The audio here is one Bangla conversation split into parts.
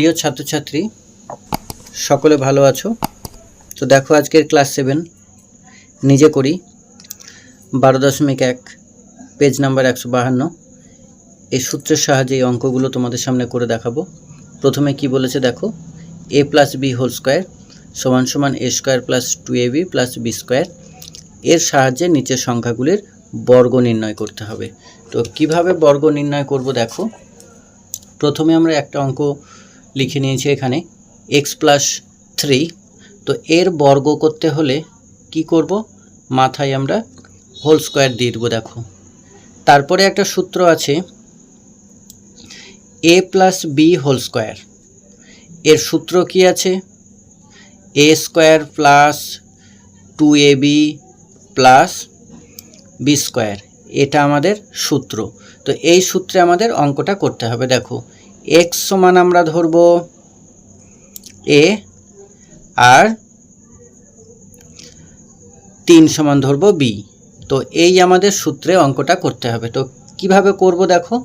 প্রিয় ছাত্রছাত্রী, সকলে ভালো আছো? তো দেখো আজকের ক্লাস সেভেন, নিজে করি। বারো দশমিক এক, পেজ নাম্বার একশো বাহান্ন। এই সূত্রের সাহায্যে এই অঙ্কগুলো তোমাদের সামনে করে দেখাবো। প্রথমে কি বলেছে দেখো? A plus B whole square সমান সমান A square plus two A B plus B square. এর সাহায্যে নিচের সংখ্যাগুলির বর্গ নির্ণয় করতে হবে। তো কীভাবে বর্গ নির্ণয় করব দেখো? প্রথমে আমরা একটা অঙ্ক লিখে নিয়েছি এখানে এক্স প্লাস থ্রি তো এর বর্গ করতে হলে কি করব? মাথায় আমরা হোল স্কোয়ার দিয়ে দেবো, দেখো। তারপরে একটা সূত্র আছে A plus B whole square এর সূত্র কি আছে? A square plus two A B plus B square এটা আমাদের সূত্র। তো এই সূত্রে আমাদের অঙ্কটা করতে হবে, দেখো। এক্স সমান আমরা ধরব এ আর তিন সমান ধরব বি তো এই আমাদের সূত্রে অঙ্কটা করতে হবে। তো কীভাবে করব দেখো?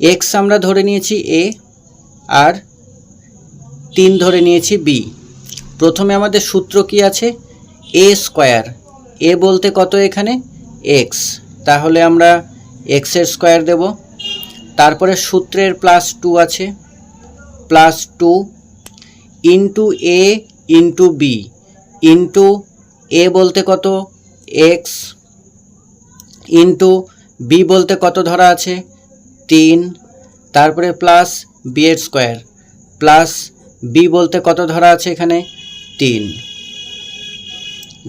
এক্স আমরা ধরে নিয়েছি এ আর তিন ধরে নিয়েছি বি প্রথমে আমাদের সূত্র কি আছে? এ স্কোয়ার এ বলতে কত এখানে? এক্স তাহলে আমরা এক্সের স্কোয়ার দেব। তারপরে সূত্রের প্লাস টু আছে plus two into A into B into A বলতে কত? এক্স ইন্টু বি বলতে কত ধরা আছে? তিন। তারপরে প্লাস বি এর স্কোয়ার প্লাস বি বলতে কত ধরা আছে এখানে? তিন।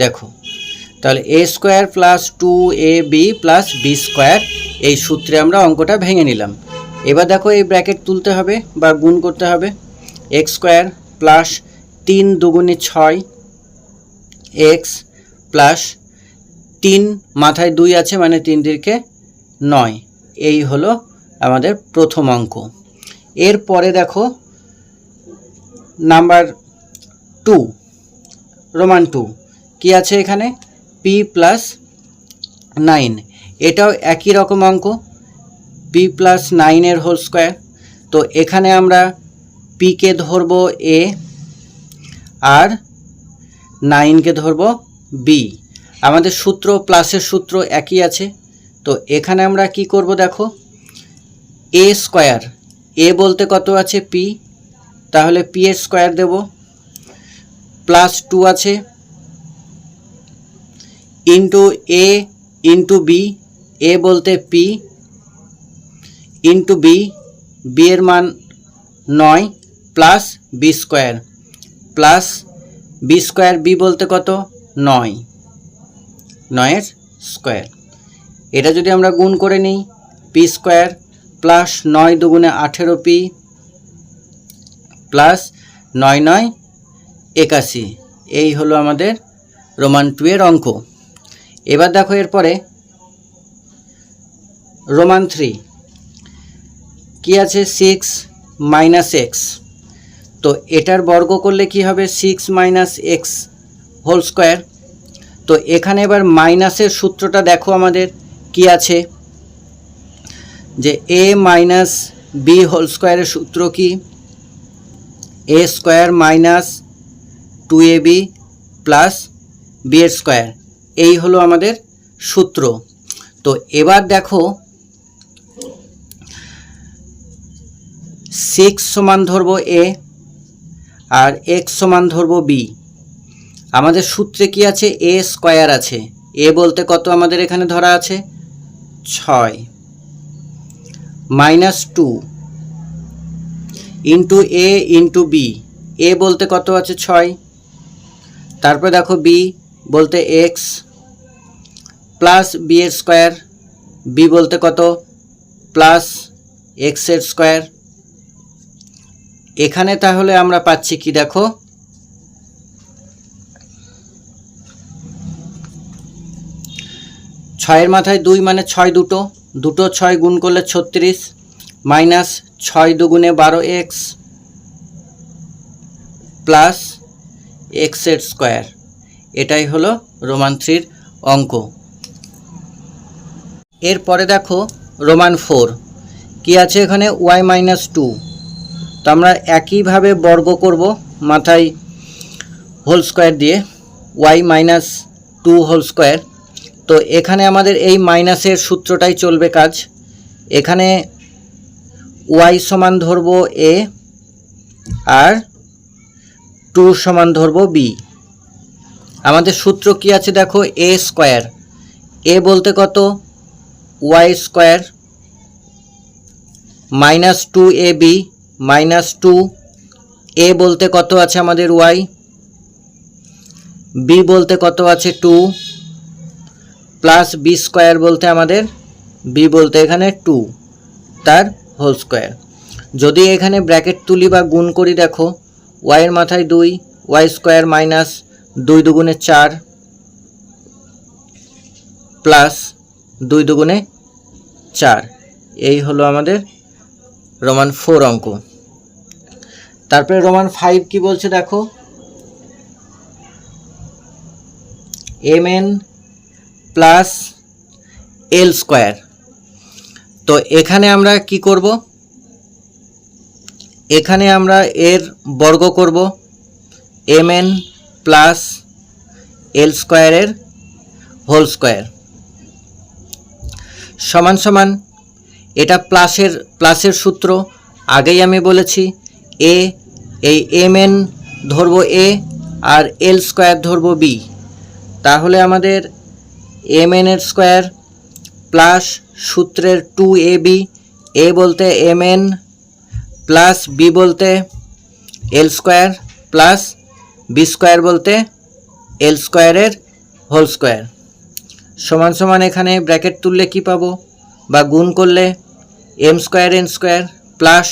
দেখো, তাহলে A square plus two A B plus B square এই সূত্রে আমরা অঙ্কটা ভেঙে নিলাম। এবার দেখো এই ব্র্যাকেট তুলতে হবে বা গুণ করতে হবে। এক্স স্কোয়ার প্লাস তিন দুগুণে ছয়, এক্স প্লাস তিন মাথায় দুই আছে মানে তিন দিকে নয়। এই হলো আমাদের প্রথম অঙ্ক। এরপরে দেখো নাম্বার টু, রোমান টু। কি আছে এখানে? P plus nine. এটাও একই রকম অঙ্ক পি প্লাস নাইনের হোল স্কোয়ার তো এখানে আমরা পিকে ধরবো এ আর নাইনকে ধরবো বি আমাদের সূত্র প্লাসের সূত্র একই আছে। তো এখানে আমরা কি করব দেখো? এ স্কোয়ার এ বলতে কত আছে পি তাহলে পি এর স্কোয়ার দেব। প্লাস টু আছে। Into A into B A বলতে পি ইন্টু বি বি এর মান নয় plus B square plus B square B বলতে কত? নয়, নয়ের স্কোয়ার এটা যদি আমরা গুণ করে নিই পি স্কোয়ার প্লাস নয় দুগুণে আঠেরো পি প্লাস নয় নয় একাশি। এই হলো আমাদের রোমান টু এর অঙ্ক। এবার দেখো এরপরে রোমান থ্রি কী আছে? সিক্স মাইনাস এক্স তো এটার বর্গ করলে কি হবে? Six minus X whole square তো এখানে এবার মাইনাসের সূত্রটা দেখো আমাদের কি আছে? যে এ মাইনাস বি হোল স্কোয়ারের সূত্র কি? A square minus two A B plus B এর স্কোয়ার এই হলো আমাদের সূত্র। তো এবার দেখো সিক্স সমান ধরবো এ আর এক্স সমান ধরবো বি আমাদের সূত্রে কি আছে? এ স্কোয়ার আছে। এ বলতে কত আমাদের এখানে ধরা আছে? ছয়। Minus two into A into B A বলতে কত আছে? ছয়। তারপরে দেখো বি বলতে এক্স প্লাস বি এর স্কোয়ার বি বলতে কত? প্লাস এক্সের স্কোয়ার এখানে তাহলে আমরা পাচ্ছি কি দেখো? ছয়ের মাথায় দুই মানে ছয় দুটো। দুটো ছয় গুণ করলে ছত্রিশ, মাইনাস ছয় দুগুণে বারো এক্স প্লাস এক্সের স্কোয়ার। এটাই হলো রোমান থ্রির অঙ্ক। এরপরে দেখো রোমান ফোর। কি আছে এখানে? Y minus two. তো আমরা একইভাবে বর্গ করব মাথায় হোল স্কোয়ার দিয়ে Y minus two whole square তো এখানে আমাদের এই মাইনাসের সূত্রটাই চলবে কাজ। এখানে ওয়াই সমান ধরবো এ আর টু সমান ধরবো বি আমাদের সূত্র কি আছে দেখো? এ স্কোয়ার এ বলতে কত? Y square minus two A B minus two. A বলতে কত আছে আমাদের ওয়াই? বি বলতে কত আছে টু? প্লাস বি স্কোয়ার বলতে আমাদের বি বলতে এখানে টু, তার হোল স্কোয়ার। যদি এখানে ব্র্যাকেট তুলি বা গুণ করি দেখো ওয়াইয়ের মাথায় দুই, ওয়াই স্কোয়ার মাইনাস দুই দুগুণে চার, প্লাস দুই দুগুণে চার। এই হলো আমাদের রোমান ফোর অঙ্ক। তারপরে রোমান ফাইভ কি বলছে দেখো? M N plus L square. তো এখানে আমরা কি করব? এখানে আমরা এর বর্গ করব এম এন প্লাস এল স্কোয়ারের হোল স্কোয়ার। সমান সমান, এটা প্লাসের প্লাসের সূত্র, আগেই আমি বলেছি, এ এই এম এন ধরব এ আর এল স্কোয়ার ধরব বি তাহলে আমাদের এম এন এর স্কোয়ার প্লাস সূত্রের টু এ বি এ বলতে এম এন প্লাস বি বলতে L square plus B square বলতে এল স্কোয়ারের হোল স্কোয়ার সমান সমান এখানে ব্র্যাকেট তুললে কি পাবো? বা গুণ করলে M square N square plus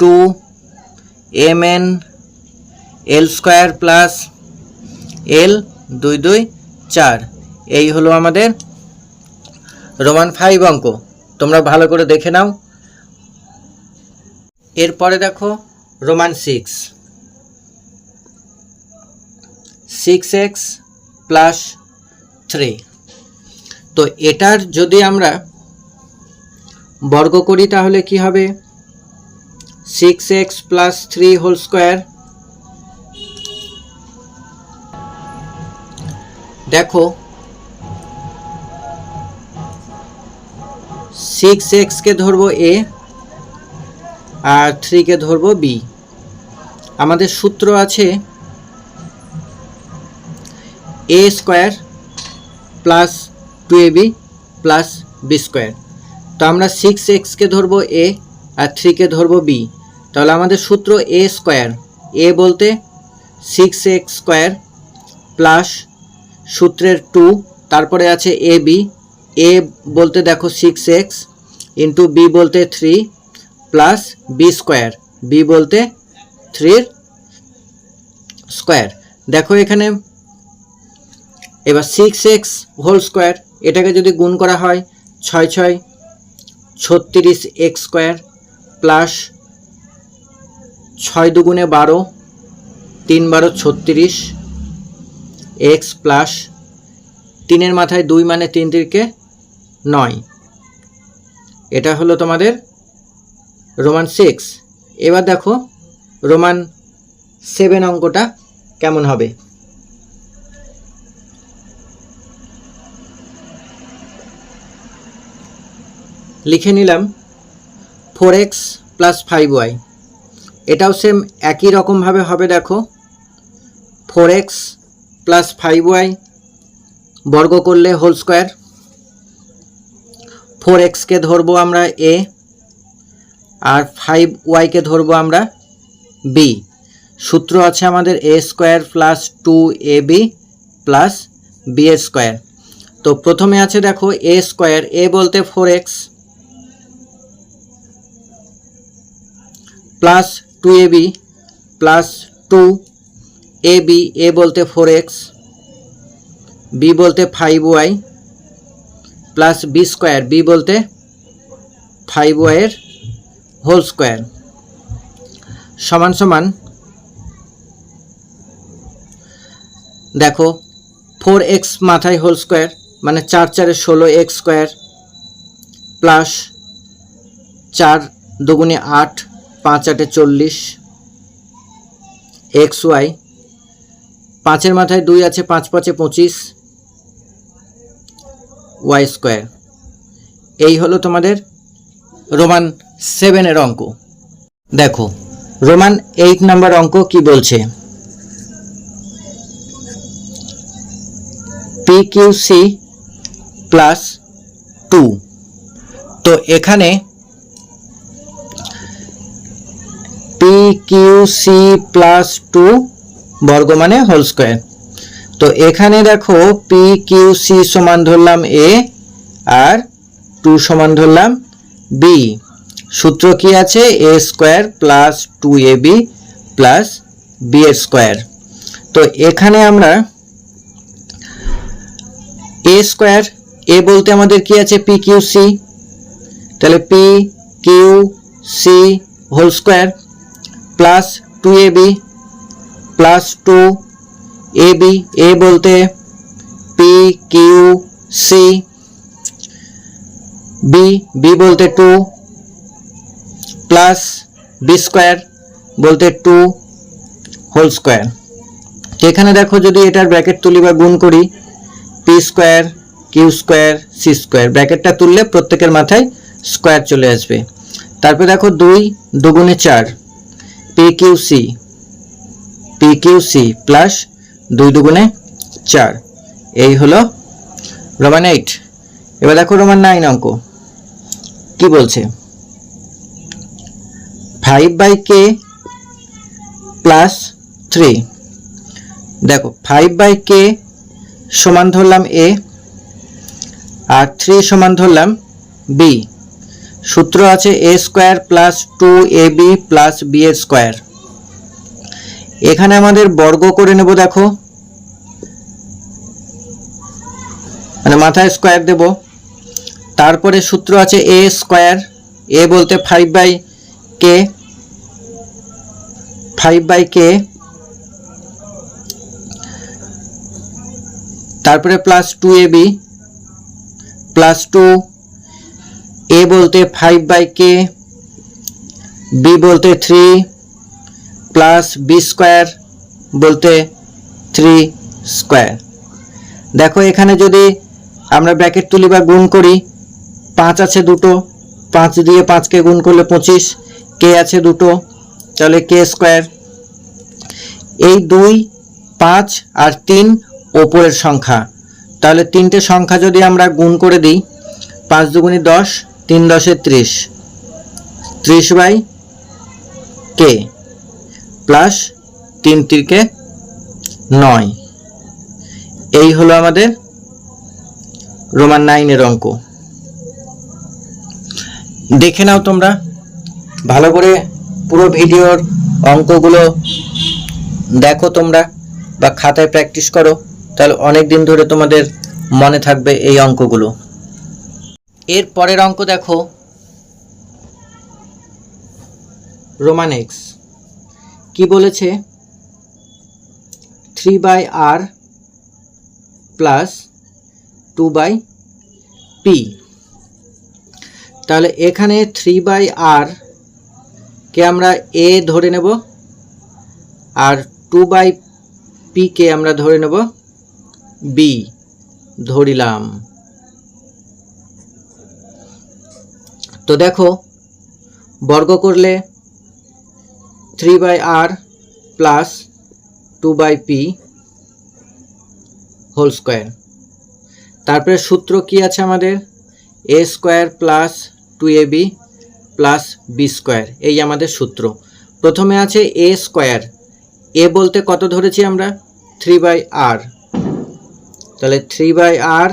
two M N L square plus L দুই দুই চার। এই হলো আমাদের রোমান ফাইভ অঙ্ক। তোমরা ভালো করে দেখে নাও। এরপরে দেখো Roman six. Six X plus three. তো এটার যদি আমরা বর্গ করি তাহলে কি হবে? Six X plus three whole square দেখো সিক্স এক্সকে ধরবো এ আর থ্রিকে ধরবো বি আমাদের সূত্র আছে A square plus two A B plus B square তো আমরা সিক্স এক্সকে ধরবো এ আর থ্রিকে ধরবো বি। তাহলে আমাদের সূত্র এ স্কোয়ার। এ বলতে সিক্স এক্স স্কোয়ার প্লাস সূত্রের টু, তারপরে আছে এ বি। এ বলতে দেখো সিক্স এক্স ইন্টু বি বলতে three plus B square. B বলতে থ্রির স্কোয়ার। দেখো এখানে এবার সিক্স এক্স হোল স্কোয়ার, এটাকে যদি গুণ করা হয়, ছয় ছয়, ছত্রিশ এক্স স্কোয়ার। প্লাস ছয় দুগুণে বারো, তিন বারো ছত্রিশ, এক্স প্লাস তিনের মাথায় দুই মানে তিন তিরকে নয়। এটা হলো তোমাদের রোমান সিক্স। এবার দেখো রোমান সেভেন অঙ্কটা কেমন হবে? লিখে নিলাম। Four X plus five Y. এটাও সেম একই রকমভাবে হবে, দেখো। Four X plus five Y বর্গ করলে হোল স্কোয়ার। ফোর এক্সকে ধরবো আমরা এ আর ফাইভ ওয়াইকে ধরবো আমরা বি সূত্র আছে আমাদের A square plus two A B plus B এর স্কোয়ার। তো প্রথমে আছে দেখো এ স্কোয়ার এ বলতে four X plus two A B plus two A B A বলতে ফোর এক্স বি বলতে five Y plus B square B বলতে ফাইভ ওয়াইয়ের হোল স্কোয়ার সমান সমান দেখো ফোর এক্স মাথায় হোল স্কোয়ার মানে চার চারে ষোলো এক্স স্কোয়ার প্লাস চার দুগুণে আট পাঁচ আটে চল্লিশ, এক্স ওয়াই, পাঁচের মাথায় দুই আছে, পাঁচ পাঁচে পঁচিশ, ওয়াই স্কোয়ার। এই হলো তোমাদের রোমান সেভেনের অঙ্ক। দেখো, রোমান এইট নাম্বার অঙ্ক কি বলছে? P Q C plus two তো এখানে P Q C plus two বর্গ মানে হোল স্কোয়ার তো এখানে দেখো পি কিউ সি সমান ধরলাম এ আর টু সমান ধরলাম বি সূত্র কি আছে? A square plus two A B plus B এর স্কোয়ার তো এখানে আমরা এ স্কোয়ার এ বলতে আমাদের কি আছে? পি কিউ সি তাহলে P Q C whole square plus two A B plus two A B A বলতে P Q C B B বলতে টু প্লাস বি স্কোয়ার বলতে টু হোল স্কোয়ার এখানে দেখো যদি এটার ব্র্যাকেট তুলি বা গুণ করি P square Q square C square ব্র্যাকেটটা তুললে প্রত্যেকের মাথায় স্কোয়ার চলে আসবে। তারপরে দেখো দুই দুগুণে চার। P Q C P Q C plus দুই দুগুণে চার। এই হলো রোমান এইট। এবার দেখো রোমান নাইন অঙ্ক। কি বলছে? Five by K plus three দেখো ফাইভ বাই কে সমান ধরলাম এ আর থ্রি সমান ধরলাম বি সূত্র আছে A square plus two A B plus B এর স্কোয়ার এখানে আমাদের বর্গ করে নেব, দেখো। মানে মাথায় স্কোয়ার দেব। তারপরে সূত্র আছে এ স্কোয়ার এ বলতে five by K five by K তারপরে plus two A B plus two A বলতে ফাইভ বাই কে বি বলতে থ্রি প্লাস বি স্কোয়ার বলতে থ্রি স্কোয়ার দেখো এখানে যদি আমরা ব্র্যাকেট তুলি বা গুণ করি, পাঁচ আছে দুটো, পাঁচ দিয়ে পাঁচকে গুণ করলে পঁচিশ কে আছে দুটো, তাহলে কে স্কোয়ার এই দুই, পাঁচ আর তিন ওপরের সংখ্যা। তাহলে তিনটে সংখ্যা যদি আমরা গুণ করে দিই, পাঁচ দুগুণি দশ তিন দশে ত্রিশ। ত্রিশ বাই কে? প্লাস তিন তিরকে নয়। এই হলো আমাদের রোমান নাইনের অঙ্ক। দেখে নাও তোমরা। ভালো করে পুরো ভিডিওর অঙ্কগুলো দেখো তোমরা বা খাতায় প্র্যাকটিস করো, তাহলে অনেক দিন ধরে তোমাদের মনে থাকবে এই অঙ্কগুলো। এর পরের অঙ্ক দেখো। রোমান এক্স কি বলেছে? Three by R plus two by P তাহলে এখানে থ্রি বাই আর কে আমরা এ ধরে নেব, আর টু বাই পি কে আমরা ধরে নেব বি ধরিলাম। তো দেখো, বর্গ করলে three by R plus two by P whole square তারপরে সূত্র কি আছে আমাদের? A square plus two A B plus B square এই আমাদের সূত্র। প্রথমে আছে এ স্কোয়ার এ বলতে কত ধরেছি আমরা? থ্রি বাই আর তাহলে three by R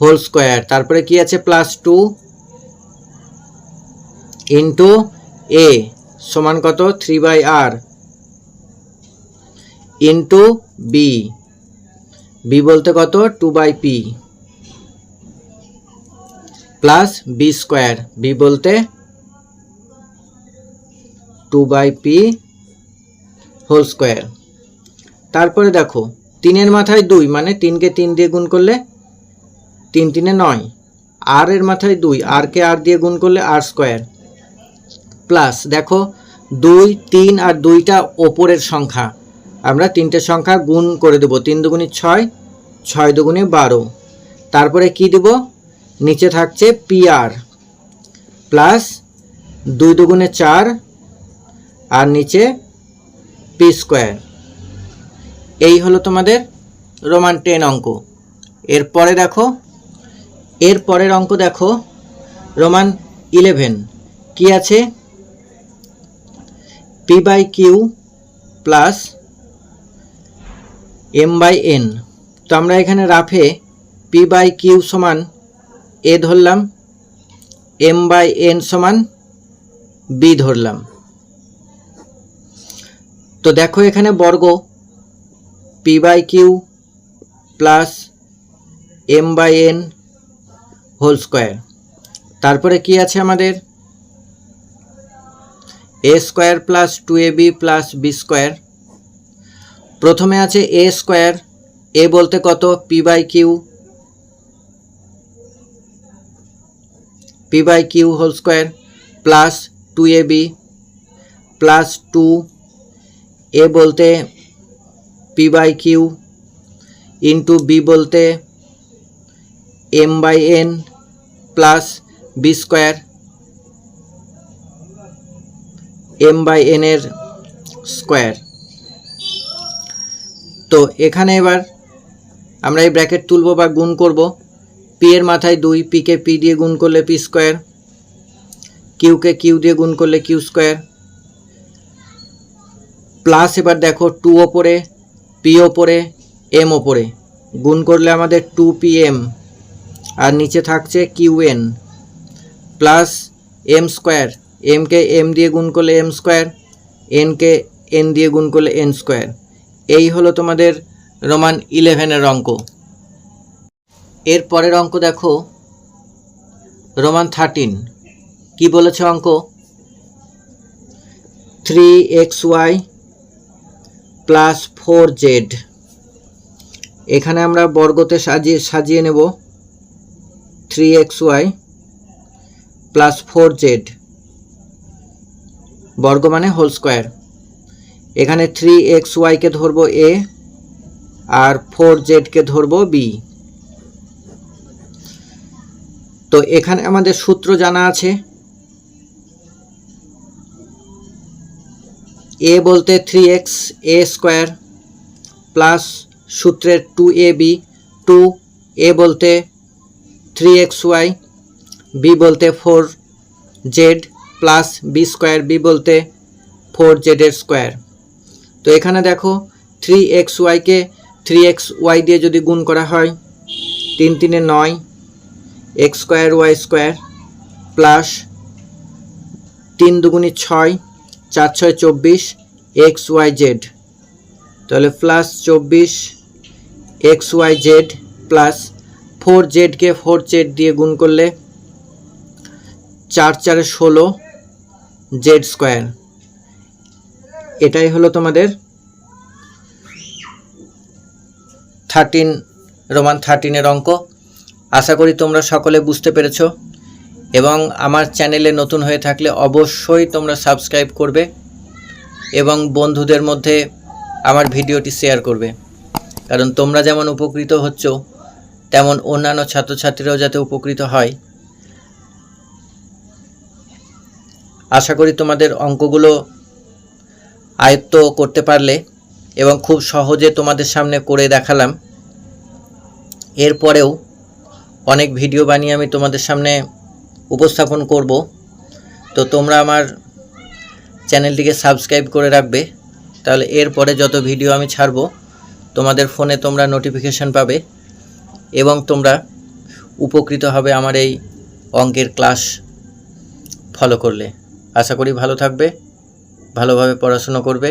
whole square তারপরে কি আছে? প্লাস টু ইন্টু এ সমান কত? Three by R into B B বলতে কত? Two by P plus B square B বলতে two by P whole square তারপরে দেখো, তিনের মাথায় দুই মানে তিনকে তিন দিয়ে গুণ করলে তিন তিনে নয়। আর এর মাথায় দুই, আর কে আর দিয়ে গুণ করলে আর স্কোয়ার প্লাস দেখো দুই, তিন আর দুইটা ওপরের সংখ্যা। আমরা তিনটে সংখ্যা গুণ করে দেবো। তিন দুগুণে ছয় ছয় দুগুণে বারো। তারপরে কি দেব? নিচে থাকছে পিআর প্লাস দুই দুগুণে চার আর নিচে পি স্কোয়ার। এই হলো তোমাদের রোমান টেন অঙ্ক। এরপরে দেখো এর পরের অঙ্ক দেখো, রোমান ইলেভেন। কি আছে? P by Q plus M by N তো আমরা এখানে রাফে পি বাই কিউ সমান এ ধরলাম এম বাই এন সমান বি ধরলাম। তো দেখো এখানে বর্গ P by Q plus M by N whole square তারপরে কি আছে আমাদের? A square plus two A B plus B square প্রথমে আছে এ স্কোয়ার এ বলতে কত? P by Q P by Q whole square plus two A B plus two এ বলতে P by Q into B বলতে M by N plus B square M by N এর স্কোয়ার তো এখানে এবার আমরা এই ব্র্যাকেট তুলব বা গুণ করব। পি এর মাথায় দুই পিকে পি দিয়ে গুণ করলে পি স্কোয়ার কিউকে কিউ দিয়ে গুণ করলে কিউ স্কোয়ার প্লাস এবার দেখো টু ওপরে পি ওপরে এম ওপরে। গুণ করলে আমাদের টু পি এম আর নিচে থাকছে Q N plus M square এমকে এম দিয়ে গুণ করলে এম স্কোয়ার এনকে এন দিয়ে গুণ করলে এন স্কোয়ার এই হলো তোমাদের রোমান ইলেভেনের অঙ্ক। এর পরের অঙ্ক দেখো, রোমান থার্টিন কি বলেছে অঙ্ক? Three X Y plus four Z এখানে আমরা বর্গতে সাজিয়ে সাজিয়ে নেব। Three X Y plus four Z বর্গ মানে হোল স্কোয়ার। এখানে থ্রি এক্স ওয়াইকে ধরবো এ আর ফোর জেডকে ধরবো বি তো এখানে আমাদের সূত্র জানা আছে এ বলতে three X A square plus সূত্রের two A B two A বলতে থ্রি এক্স ওয়াই বি বলতে four Z plus B square B বলতে ফোর জেডের স্কোয়ার তো এখানে দেখো থ্রি এক্স ওয়াইকে থ্রি এক্স ওয়াই দিয়ে যদি গুণ করা হয়, তিন তিনে নয় X square Y square plus তিন দুগুণি ছয়, চার ছয় চব্বিশ এক্স ওয়াই জেড তাহলে প্লাস চব্বিশ X Y Z plus four জেডকে four Z দিয়ে গুণ করলে, চার চারে ষোলো জেড স্কোয়ার এটাই হলো তোমাদের থার্টিন রোমান থার্টিনের অঙ্ক। আশা করি তোমরা সকলে বুঝতে পেরেছ। এবং আমার চ্যানেলে নতুন হয়ে থাকলে অবশ্যই তোমরা সাবস্ক্রাইব করবে এবং বন্ধুদের মধ্যে আমার ভিডিওটি শেয়ার করবে। কারণ তোমরা যেমন উপকৃত হচ্ছ, তেমন অন্যান্য ছাত্রছাত্রীরাও যাতে উপকৃত হয়। আশা করি তোমাদের অঙ্কগুলো আয়ত্ত করতে পারলে এবং খুব সহজে তোমাদের সামনে করে দেখালাম। এরপরেও অনেক ভিডিও বানিয়ে আমি তোমাদের সামনে উপস্থাপন করব। তো তোমরা আমার চ্যানেলটিকে সাবস্ক্রাইব করে রাখবে। তাহলে এরপরে যত ভিডিও আমি ছাড়ব, তোমাদের ফোনে তোমরা নোটিফিকেশান পাবে এবং তোমরা উপকৃত হবে আমার এই অঙ্কের ক্লাস ফলো করলে। আশা করি ভালো থাকবে ভালোভাবে পড়াশুনো করবে।